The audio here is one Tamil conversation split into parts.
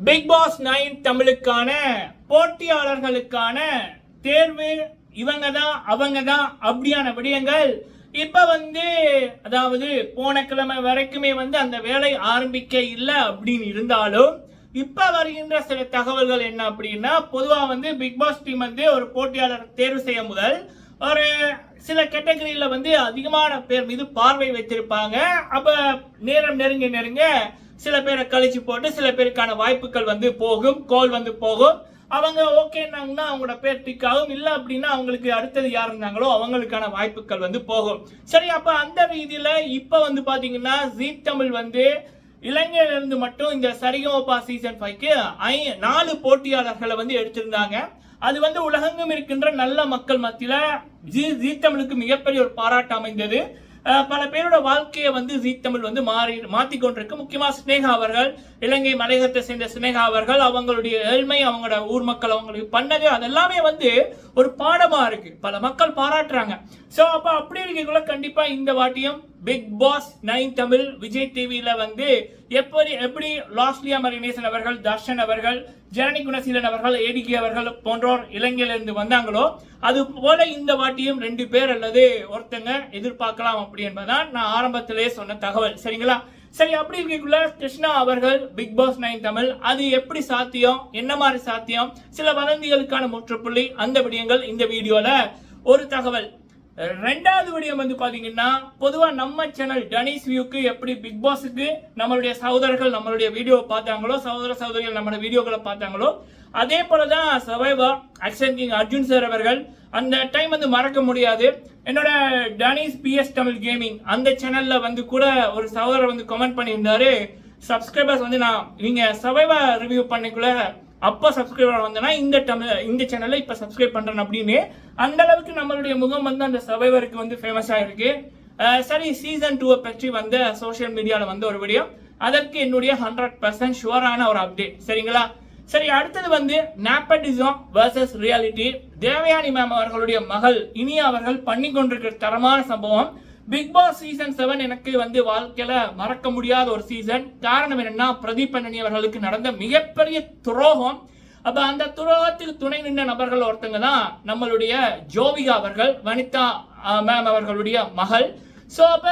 பிக் பாஸ் நைன் தமிழுக்கான போட்டியாளர்களுக்கான தேர்வு இவங்க தான் அவங்க தான் அப்படியான விடயங்கள் இப்ப வந்து அதாவது போன கிழமை வரைக்குமே வந்து அந்த வேலை ஆரம்பிக்க இல்லை அப்படின்னு இருந்தாலும் இப்ப வருகின்ற சில தகவல்கள் என்ன அப்படின்னா பொதுவா வந்து பிக் பாஸ் டீம் வந்து ஒரு போட்டியாளர் தேர்வு செய்ய முதல் ஒரு சில கேட்டகரியில வந்து அதிகமான பேர் மீது பார்வை வைத்திருப்பாங்க. அப்ப நேரம் நெருங்க நெருங்க சில பேரை கழிச்சு போட்டு சில பேருக்கான வாய்ப்புகள் வந்து போகும் கோல் வந்து போகும். அவங்க ஓகேன்னாங்கன்னா அவங்களோட பேர் டிக் ஆகும். இல்லை அப்படின்னா அவங்களுக்கு அடுத்தது யார் இருந்தாங்களோ அவங்களுக்கான வாய்ப்புகள் வந்து போகும். சரி அப்போ அந்த ரீதியில இப்போ வந்து பார்த்தீங்கன்னா ஜீ தமிழ் வந்து இலங்கையிலிருந்து மட்டும் இந்த சரிகமபா சீசன் ஃபைவ்க்கு ஐ நாலு போட்டியாளர்களை வந்து எடுத்திருந்தாங்க. அது வந்து உலகெங்கும் இருக்கின்ற நல்ல மக்கள் மத்தியில் ஜி ஜீ தமிழுக்கு மிகப்பெரிய ஒரு பாராட்டு அமைந்தது. பல பேரோட வாழ்க்கையை வந்து ஜீ தமிழ் வந்து மாறி மாற்றி கொண்டிருக்கு முக்கியமாக ஸ்னேகா அவர்கள் இலங்கை மலையகத்தை சேர்ந்த ஸ்னேகா அவர்கள் அவங்களுடைய ஏழ்மை அவங்களோட ஊர் மக்கள் அவங்களுக்கு பண்ணது அதெல்லாமே வந்து ஒரு பாடமாக இருக்குது பல மக்கள் பாராட்டுறாங்க. ஸோ அப்போ அப்படி இருக்கக்குள்ள கண்டிப்பாக இந்த வாட்டியும் big boss nine Tamil Vijay டிவியில் வந்து எப்படி எப்படி லாஸ்லியா மரினேசன் அவர்கள் தர்ஷன் அவர்கள் ஜனனி குணசீலன் அவர்கள் ஏடிகே அவர்கள் போன்றோர் இலங்கையிலிருந்து வந்தாங்களோ அது போல இந்த வாட்டியும் ரெண்டு பேர் அல்லது ஒருத்தங்க எதிர்பார்க்கலாம் அப்படி என்பதுதான் நான் ஆரம்பத்திலே சொன்ன தகவல். சரிங்களா? சரி அப்படி இருக்கக்குள்ள கிருஷ்ணா அவர்கள் பிக் பாஸ் நைன் தமிழ் அது எப்படி சாத்தியம்? என்ன மாதிரி சாத்தியம்? சில வதந்திகளுக்கான முற்றுப்புள்ளி அந்த விடயங்கள் இந்த வீடியோல ஒரு தகவல். ரெண்டாவது விடயம் வந்து பாத்தீங்கன்னா பொதுவா நம்ம சேனல் டனிஸ் வியூக்கு எப்படி பிக் பாஸுக்கு நம்மளுடைய சகோதரர்கள் நம்மளுடைய வீடியோ பார்த்தாங்களோ சகோதர சகோதரிகள் நம்மளுடைய வீடியோக்களை பார்த்தாங்களோ அதே போலதான் survivor action king Arjun sir அவர்கள் அந்த டைம் வந்து மறக்க முடியாது. என்னோட டனிஸ் பிஎஸ் தமிழ் கேமிங் அந்த சேனல்ல வந்து கூட ஒரு சகோதரர் வந்து கமெண்ட் பண்ணியிருந்தாரு. சப்ஸ்கிரைபர்ஸ் வந்து நான் நீங்க சவைவா ரிவ்யூ பண்ணிக்குள்ள அப்போ சப்ஸ்கிரைப் வந்தேன்னா இந்த தமிழ் இந்த சேனலை இப்போ சப்ஸ்கிரைப் பண்ணுறேன் அப்படின்னு அந்த அளவுக்கு நம்மளுடைய முகம் வந்து அந்த சர்வைவருக்கு வந்து ஃபேமஸாக இருக்கு. சரி சீசன் டூவை பற்றி வந்த சோஷியல் மீடியாவில் வந்த ஒரு வீடியோ அதற்கு என்னுடைய ஹண்ட்ரட் பர்சன்ட் ஷுவரான ஒரு அப்டேட் சரிங்களா? சரி அடுத்தது வந்து nepotism versus reality Devayani ma'am அவர்களுடைய மகள் இனி அவர்கள் பண்ணி கொண்டிருக்கிற தரமான சம்பவம். பிக் பாஸ் சீசன் செவன் எனக்கு வந்து வாழ்க்கையில மறக்க முடியாத ஒரு சீசன் காரணம் என்னன்னா பிரதீப் அண்ணனி அவர்களுக்கு நடந்த மிகப்பெரிய துரோகம். அப்ப அந்த துரோகத்துக்கு துணை நின்ற நபர்கள் ஒருத்தங்க தான் நம்மளுடைய ஜோவிகா அவர்கள் வனிதா மேம் அவர்களுடைய மகள். ஸோ அப்ப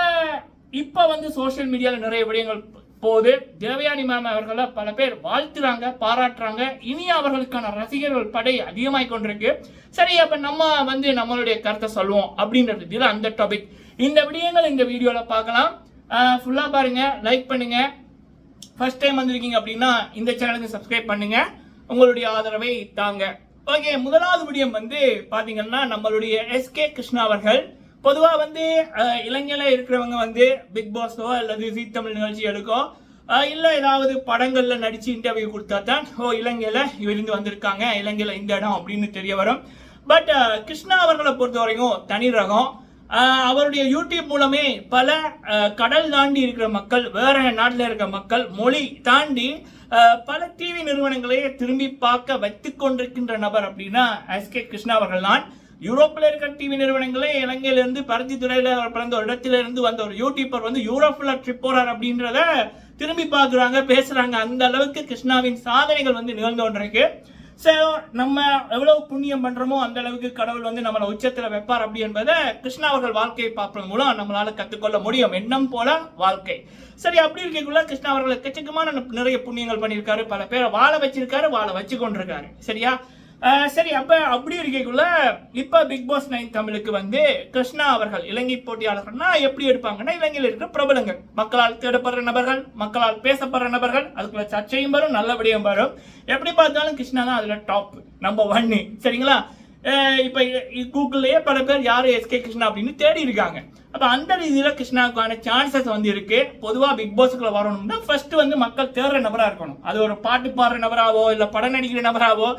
இப்ப வந்து சோஷியல் மீடியால நிறைய விடயங்கள் போது தேவயானி மேம் அவர்களை பல பேர் வாழ்த்துறாங்க பாராட்டுறாங்க. இனி அவர்களுக்கான ரசிகர்கள் படை அதிகமாய் கொண்டிருக்கு. சரி அப்ப நம்ம வந்து நம்மளுடைய கருத்தை சொல்லுவோம் அப்படின்றது அந்த டாபிக் இந்த விடயங்கள் இந்த வீடியோவில் பார்க்கலாம். ஃபுல்லாக பாருங்க லைக் பண்ணுங்க. ஃபர்ஸ்ட் டைம் வந்திருக்கீங்க அப்படின்னா இந்த சேனலுக்கு சப்ஸ்கிரைப் பண்ணுங்க. உங்களுடைய ஆதரவை தாங்க. ஓகே முதலாவது விடயம் வந்து பார்த்தீங்கன்னா நம்மளுடைய எஸ்கே கிருஷ்ணா அவர்கள் பொதுவாக வந்து இளைஞரில் இருக்கிறவங்க வந்து பிக் பாஸோ அல்லது ஜீ தமிழ் நிகழ்ச்சி எடுக்கோ இல்லை ஏதாவது படங்களில் நடித்து இன்டர்வியூ கொடுத்தா தான் ஓ இலங்கையில் இருந்து வந்திருக்காங்க இலங்கையில் இந்த இடம் அப்படின்னு தெரிய வரும். பட் கிருஷ்ணா அவர்களை பொறுத்த வரைக்கும் தனி ரகம். அவருடைய யூடியூப் மூலமே பல கடல் தாண்டி இருக்கிற மக்கள் வேற நாட்டில் இருக்கிற மக்கள் மொழி தாண்டி பல டிவி நிறுவனங்களையே திரும்பி பார்க்க வைத்து கொண்டிருக்கின்ற நபர் அப்படின்னா எஸ் கே கிருஷ்ணா அவர்கள் தான். யூரோப்பில் இருக்கிற டிவி நிறுவனங்களே இலங்கையிலிருந்து பருத்தி துறையில் அவர் பிறந்த ஒரு இடத்துல இருந்து வந்த ஒரு யூடியூபர் வந்து யூரோப்பில் ட்ரிப் போறார் அப்படின்றத திரும்பி பார்க்குறாங்க பேசுறாங்க. அந்த அளவுக்கு கிருஷ்ணாவின் சாதனைகள் வந்து நிகழ்ந்து கொண்டிருக்கு. ஸோ நம்ம எவ்வளவு புண்ணியம் பண்றோமோ அந்த அளவுக்கு கடவுள் வந்து நம்மளை உச்சத்துல வைப்பார் அப்படி என்பதை கிருஷ்ணா அவர்கள் வாழ்க்கையை பார்ப்பதன் மூலம் நம்மளால கத்துக்கொள்ள முடியும். எண்ணம் போல வாழ்க்கை. சரி அப்படி இருக்கக்குள்ள கிருஷ்ணா அவர்கள் எக்கச்சக்கமான நிறைய புண்ணியங்கள் பண்ணியிருக்காரு. பல பேரை வாழ வச்சிருக்காரு வாழ வச்சு கொண்டிருக்காரு சரியா? சரி அப்ப அப்படி இருக்கக்குள்ள இப்ப பிக் பாஸ் நைன் தமிழுக்கு வந்து கிருஷ்ணா அவர்கள் இலங்கை போட்டியாளர்கள்னா எப்படி எடுப்பாங்கன்னா இலங்கையில் இருக்கிற பிரபலங்கள். மக்களால் தேடப்படுற நபர்கள் மக்களால் பேசப்படுற நபர்கள் அதுக்குள்ள சர்ச்சையும் வரும் நல்லபடியும் வரும். எப்படி பார்த்தாலும் கிருஷ்ணா தான் அதுல டாப் நம்பர் ஒன்னு சரிங்களா? இப்போ கூகுள்லேயே பல பேர் யார் எஸ்கே கிருஷ்ணா அப்படின்னு தேடி இருக்காங்க. அப்போ அந்த ரீதியில் கிருஷ்ணாவுக்கான சான்சஸ் வந்து இருக்கு. பொதுவாக பிக் பாஸுக்குள்ள வரணும்னா ஃபர்ஸ்ட் வந்து மக்கள் தேடுற நபராக இருக்கணும். அது ஒரு பாட்டு பாடுற நபராவோ இல்லை படம் நடிக்கிற நபராவோ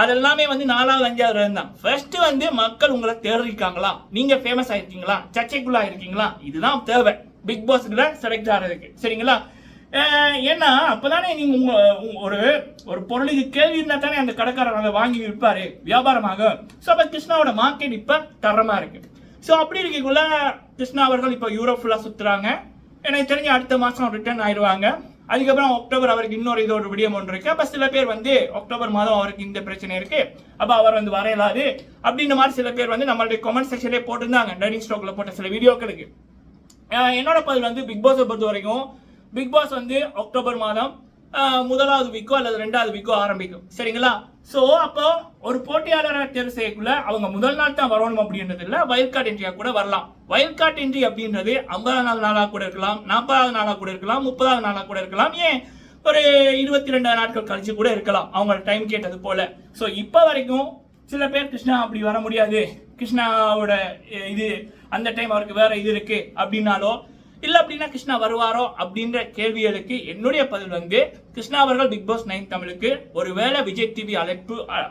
அதெல்லாமே வந்து நாலாவது அஞ்சாவது ரன் தான். ஃபர்ஸ்ட் வந்து மக்கள் உங்களை தேடிருக்காங்களா நீங்க ஃபேமஸ் ஆயிருக்கீங்களா? சர்ச்சைக்குள்ள இருக்கீங்களா இதுதான் தேவை. பிக் பாஸ்க்குள்ள செலக்ட் ஆகிறதுக்கு சரிங்களா? ஏன்னா அப்பதானே நீங்க உங்க ஒரு ஒரு பொருளுக்கு கேள்வி இருந்தா தானே அந்த கடைக்காரர் அதை வாங்கி விற்பாரு வியாபாரமாக. ஸோ அப்ப கிருஷ்ணாவோட மார்க்கெட் இப்ப தரமா இருக்கு. ஸோ அப்படி இருக்கக்குள்ள கிருஷ்ணா அவர்கள் இப்போ யூரோப் ஃபுல்லா சுத்துறாங்க. எனக்கு தெரிஞ்சு அடுத்த மாசம் ரிட்டர்ன் ஆயிடுவாங்க அதுக்கப்புறம் அக்டோபர் அவருக்கு இன்னொரு இதோட விடியம் ஒன்று இருக்கு. அப்போ சில பேர் வந்து அக்டோபர் மாதம் அவருக்கு இந்த பிரச்சனை இருக்கு. அப்போ அவர் வந்து வரையலாது. அப்படின்ற மாதிரி சில பேர் வந்து நம்மளுடைய கமெண்ட் செக்ஷன்லேயே போட்டிருந்தாங்க. டைனிங் ஸ்டோக்கில் போட்ட சில வீடியோக்களுக்கு. என்னோட பதில் வந்து பிக் பாஸை பொறுத்த வரைக்கும் பிக் பாஸ் வந்து அக்டோபர் மாதம் முதலாவது வீக்கோ அல்லது ரெண்டாவது வீக்கோ ஆரம்பிக்கும். சரிங்களா? ஸோ அப்போ ஒரு போட்டியாளரை தேர்வு செய்யக்குள்ள அவங்க முதல் நாள் தான் வரணும் அப்படின்றது இல்லை வயல் கார்டு என்ட்ரியாக கூட வரலாம். வயல் கார்டு என்ட்ரி அப்படின்றது ஐம்பதாவது நாளாக கூட இருக்கலாம் நாற்பதாவது நாளாக கூட இருக்கலாம் முப்பதாவது நாளாக கூட இருக்கலாம் ஏன்? ஒரு இருபத்தி ரெண்டு நாட்கள் கழிச்சு கூட இருக்கலாம் அவங்க டைம் கேட்டது போல. ஸோ இப்போ வரைக்கும் சில பேர் கிருஷ்ணா அப்படி வர முடியாது. கிருஷ்ணாவோட இது அந்த டைம் அவருக்கு வேற இது இருக்கு அப்படின்னாலோ இல்ல அப்படின்னா கிருஷ்ணா வருவாரோ அப்படின்ற கேள்விகளுக்கு என்னுடைய பதில் வந்து கிருஷ்ணா அவர்கள் பிக் பாஸ் நைன் தமிழுக்கு ஒருவேளை விஜய் டிவி அழைப்பு அ-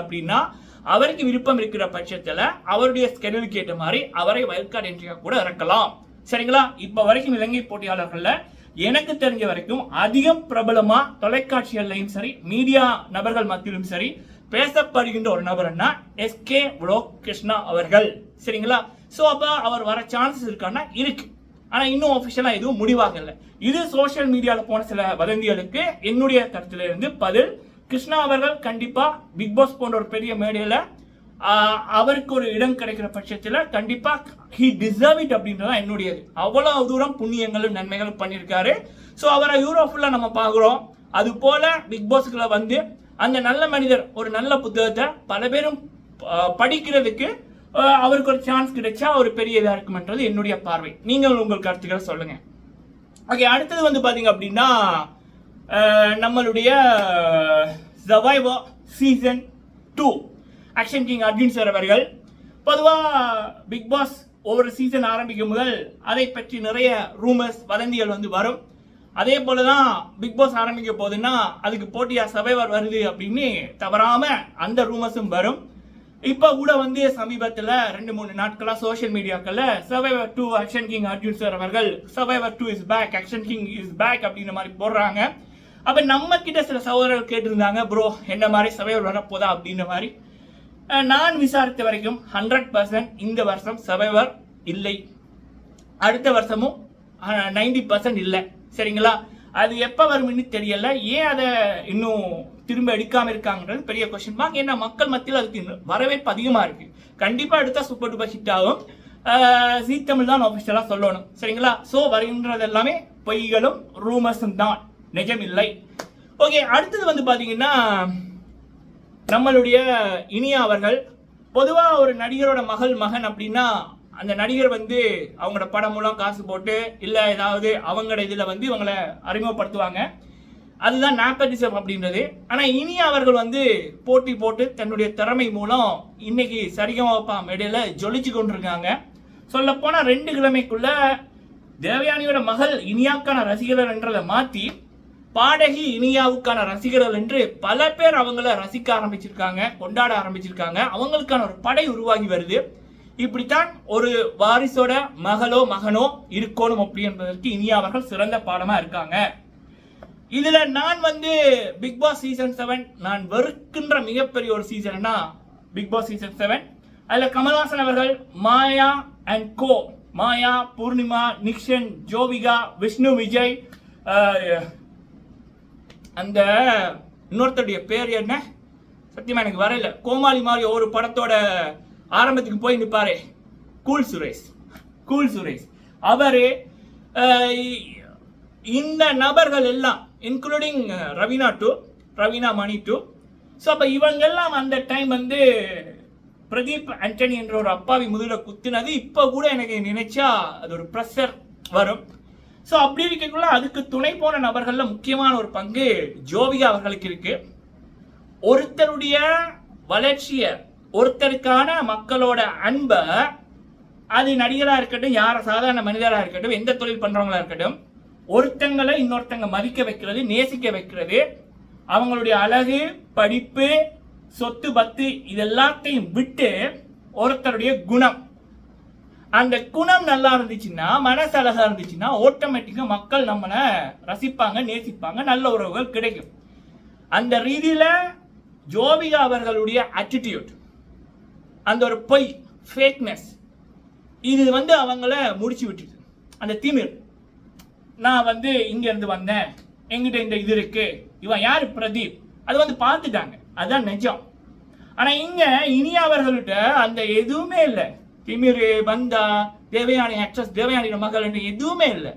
அப்படின்னா அவருக்கு விருப்பம் இருக்கிற பட்சத்துல அவருடைய ஸ்கெடியூலுக்கு ஏற்ற மாதிரி அவரை வயல்கார்டு கார்டு என்ட்ரியா கூட இறக்கலாம். சரிங்களா? இப்ப வரைக்கும் இலங்கை போட்டியாளர்கள்ல எனக்கு தெரிஞ்ச வரைக்கும் அதிகம் பிரபலமா தொலைக்காட்சிகள்லையும் சரி மீடியா நபர்கள் மத்தியிலும் சரி பேசப்படுகின்ற ஒரு நபர்னா எஸ்கே லோக் கிருஷ்ணா அவர்கள். சரிங்களா? ஸோ அப்போ அவர் வர சான்சஸ் இருக்கான்னா இருக்கு. ஆனால் இன்னும் ஒஃபிஷியலா எதுவும் முடிவாகலை. இது சோஷியல் மீடியாவில் போன சில வதந்திகளுக்கு என்னுடைய கருத்துல இருந்து பதில். கிருஷ்ணா அவர்கள் கண்டிப்பாக பிக் பாஸ் போன்ற ஒரு பெரிய மேடையில் அவருக்கு ஒரு இடம் கிடைக்கிற பட்சத்தில் கண்டிப்பாக ஹி டிசர்வ் இட் அப்படின்றது தான் என்னுடையது. அவ்வளோ தூரம் புண்ணியங்களும் நன்மைகளும் பண்ணியிருக்காரு. ஸோ அவரை யூரோ ஃபுல்லாக நம்ம பார்க்குறோம். அது போல பிக் பாஸ்களை வந்து அந்த நல்ல மனிதர் ஒரு நல்ல புத்தகத்தை பல பேரும் படிக்கிறதுக்கு அவருக்கு ஒரு சான்ஸ் கிடைச்சா ஒரு பெரிய இதாக இருக்குமென்றது என்னுடைய பார்வை. நீங்கள் உங்கள் கருத்துக்களை சொல்லுங்க. ஓகே அடுத்தது வந்து பாத்தீங்க அப்படின்னா நம்மளுடைய survivor season two action king Arjun sir அவர்கள் பொதுவாக பிக் பாஸ் ஒவ்வொரு சீசன் ஆரம்பிக்கும் முதல் அதை பற்றி நிறைய ரூமர்ஸ் வதந்திகள் வந்து வரும். அதே போல தான் பிக் பாஸ் ஆரம்பிக்க போகுதுன்னா அதுக்கு போட்டியாக சவைவர் வருது அப்படின்னு தவறாமல் அந்த ரூமர்ஸும் வரும். இப்போ கூட வந்து சமீபத்தில் ரெண்டு மூணு நாட்களாக சோஷியல் மீடியாக்களில் survivor two action king Arjun sir அவர்கள் survivor two is back action king is back அப்படின்ற மாதிரி போடுறாங்க. அப்போ நம்ம கிட்ட சில சகோதரர்கள் கேட்டிருந்தாங்க ப்ரோ என்ன மாதிரி சர்வைவர் வரப்போதா? அப்படின்ற மாதிரி. நான் விசாரித்த வரைக்கும் ஹண்ட்ரட் பர்சன்ட் இந்த வருஷம் சர்வைவர் இல்லை. அடுத்த வருஷமும் நைன்டி பர்சன்ட் இல்லை. சரிங்களா? அது எப்போ வரும்னு தெரியல. ஏன் அதை இன்னும் திரும்ப எடுக்காம இருக்காங்கன்றது பெரிய கொஸ்டின் மார்க் ஏன்னா மக்கள் மத்தியில் அதுக்கு வரவேற்பு அதிகமாக இருக்கு. கண்டிப்பாக எடுத்தா சூப்பர் டூப்பர் ஹிட் ஆகும். ஜி தமிழ் தான் ஆஃபிஷியலாக சொல்லணும். சரிங்களா? ஸோ வருகின்றது எல்லாமே பொய்களும் ரூமர்ஸும் தான். நிஜம் இல்லை. ஓகே அடுத்தது வந்து பார்த்தீங்கன்னா நம்மளுடைய இனியா அவர்கள். பொதுவாக ஒரு நடிகரோட மகள் மகன் அப்படின்னா அந்த நடிகர் வந்து அவங்களோட படம் மூலம் காசு போட்டு இல்லை ஏதாவது அவங்களோட இதில் வந்து இவங்களை அறிமுகப்படுத்துவாங்க. அதுதான் நாப்பதிசம் அப்படின்றது. ஆனால் இனி அவர்கள் வந்து போட்டி போட்டு தன்னுடைய திறமை மூலம் இன்னைக்கு சரிகமாப்பா மேடையில ஜொலிச்சு கொண்டிருக்காங்க. சொல்லப்போனால் ரெண்டு கிழமைக்குள்ள தேவயானியோட மகள் இனியாக்கான ரசிகர்கள் என்றதை மாற்றி பாடகி இனியாவுக்கான ரசிகர்கள் என்று பல பேர் அவங்கள ரசிக்க ஆரம்பிச்சிருக்காங்க கொண்டாட ஆரம்பிச்சிருக்காங்க. அவங்களுக்கான ஒரு படை உருவாகி வருது. இப்படித்தான் ஒரு வாரிசோட மகளோ மகனோ இருக்கணும் அப்படி என்பதற்கு இனியா அவர்கள் சிறந்த பாடமாக இருக்காங்க. இதுல நான் வந்து பிக் பாஸ் சீசன் செவன் நான் வெறுக்கின்ற மிகப்பெரிய ஒரு சீசன்னா பிக் பாஸ் சீசன் செவன் அதுல கமல்ஹாசன் அவர்கள் மாயா அண்ட் கோ மாயா பூர்ணிமா நிக்ஷன் ஜோவிகா விஷ்ணு விஜய் அந்த இன்னொருத்தருடைய பேர் என்ன? சத்தியமா எனக்கு வரல கோமாளி மாதிரி ஒரு படத்தோட ஆரம்பத்துக்கு போய் நிப்பாரே. கூல் சுரேஷ். கூல் சுரேஷ். அவரு இந்த நபர்கள் எல்லாம் including Raveena to Raveena Mani too so அப்போ இவங்கெல்லாம் அந்த டைம் வந்து பிரதீப் ஆண்டனி என்ற ஒரு அப்பாவி முதுகில் குத்துனது. இப்போ கூட எனக்கு நினைச்சா அது ஒரு ப்ரெஷர் வரும். ஸோ அப்படி இருக்கக்குள்ள அதுக்கு துணை போன நபர்களில் முக்கியமான ஒரு பங்கு ஜோவிகா அவர்களுக்கு இருக்கு. ஒருத்தருடைய வளர்ச்சியை ஒருத்தருக்கான மக்களோட அன்பை அது நடிகராக இருக்கட்டும் யார சாதாரண மனிதராக இருக்கட்டும் எந்த தொழில் பண்ணுறவங்களா இருக்கட்டும் ஒருத்தங்களை இன்னொருத்தங்க மதிக்க வைக்கிறது நேசிக்க வைக்கிறது. அவங்களுடைய அழகு படிப்பு சொத்து பத்து இது எல்லாத்தையும் விட்டு ஒருத்தருடைய குணம். அந்த குணம் நல்லா இருந்துச்சுன்னா மனசு அழகா இருந்துச்சுன்னா ஆட்டோமேட்டிக்கா மக்கள் நம்மளை ரசிப்பாங்க நேசிப்பாங்க நல்ல உறவுகள் கிடைக்கும். அந்த ரீதியில ஜோபிகா அவர்களுடைய attitude அந்த ஒரு பொய் ஃபேக்னஸ் இது வந்து அவங்கள முடிச்சு விட்டுது. அந்த திமிர். நான் வந்து இங்கேருந்து வந்தேன். எங்கிட்ட இந்த இது இருக்கு. இவன் யார்? பிரதீப். அது வந்து பார்த்துட்டாங்க. அதுதான் நிஜம். ஆனால் இங்கே இனியா அவர்கள்ட்ட அந்த எதுவுமே இல்லை. திமிரு பந்தா தேவயானி ஆக்ட்ரஸ் தேவயானி மகள் எதுவுமே இல்லை.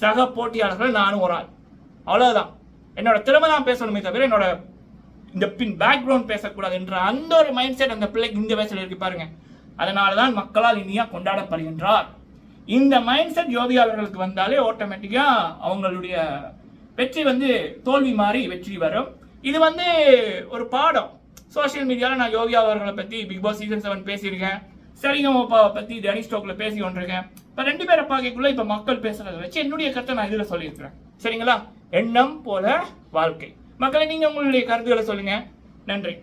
சக போட்டியாளர்கள் நானும் ஒரு ஆள். அவ்வளோதான் என்னோட திறமை தான் பேசணுமே தவிர என்னோட இந்த பின் பேக்ரவுண்ட் பேசக்கூடாது என்ற அந்த ஒரு மைண்ட் செட் அந்த பிள்ளைக்கு இந்த வயசில் இருக்கு பாருங்க. அதனால தான் மக்களால் இனியா கொண்டாடப்படுகின்றார். இந்த மைண்ட் செட் ஜோதியாளர்களுக்கு வந்தாலே ஆட்டோமேட்டிக்காக அவங்களுடைய வெற்றி வந்து தோல்வி மாறி வெற்றி வரும். இது வந்து ஒரு பாடம். சோஷியல் மீடியாவில் நான் யோகி அவர்களை பற்றி பிக் பாஸ் சீசன் செவன் பேசியிருக்கேன். சரிகமப்பாவை பற்றி டெனி ஸ்டோக்கில் பேசி கொண்டிருக்கேன். இப்போ ரெண்டு பேரை பார்க்கக்குள்ள இப்போ மக்கள் பேசுகிறத வச்சு என்னுடைய கருத்தை நான் இதில் சொல்லியிருக்கிறேன். சரிங்களா? எண்ணம் போல வாழ்க்கை. மக்களை நீங்கள் உங்களுடைய கருத்துக்களை சொல்லுங்கள் நன்றி.